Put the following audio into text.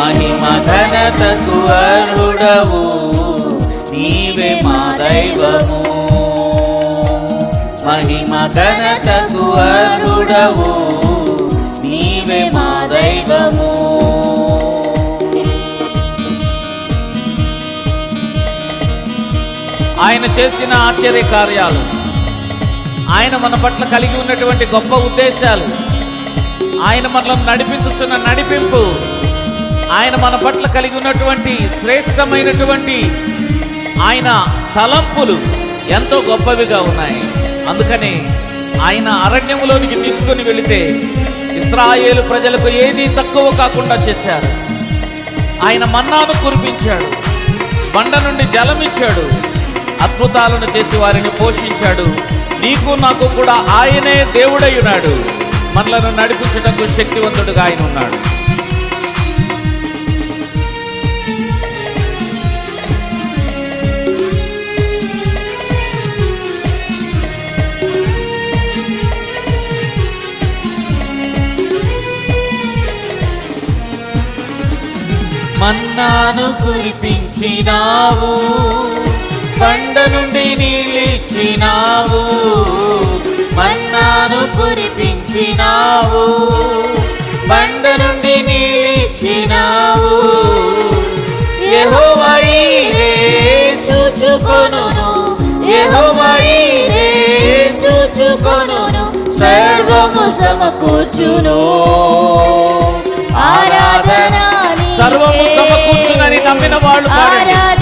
మహిమ ఘనతకు అర్హుడవు. నీవే మా దైవము. మహిమ ఘనతకు అర్హుడవు. నీవే మా దైవము. ఆయన చేసిన ఆశ్చర్య కార్యాలు ఆయన మన పట్ల కలిగి ఉన్నటువంటి గొప్ప ఉద్దేశాలు ఆయన మనల్ని నడిపించుతున్న నడిపింపు ఆయన మన పట్ల కలిగి ఉన్నటువంటి శ్రేష్టమైనటువంటి ఆయన తలంపులు ఎంతో గొప్పవిగా ఉన్నాయి. అందుకని ఆయన అరణ్యములోనికి తీసుకొని వెళితే ఇస్రాయేలు ప్రజలకు ఏదీ తక్కువ కాకుండా చేశారు. ఆయన మన్నాను కురిపించాడు. బండ నుండి జలం ఇచ్చాడు అద్భుతాలను చేసి వారిని పోషించాడు. నీకు నాకు కూడా ఆయనే దేవుడై ఉన్నాడు. మనలను నడిపించటకు శక్తివంతుడుగా ఆయన ఉన్నాడు. మన్నాను కురిపించినావు. కండ నుండి నీళ్ళిచ్చినావు. మన్నాను కురిపించినావు. బండ నుండి నీళ్ళిచ్చినావు. యెహోవాయే చూచుకొను యెహోవాయే చూచుకొనును. సర్వము సమకూర్చును. ആരാധന വാഴും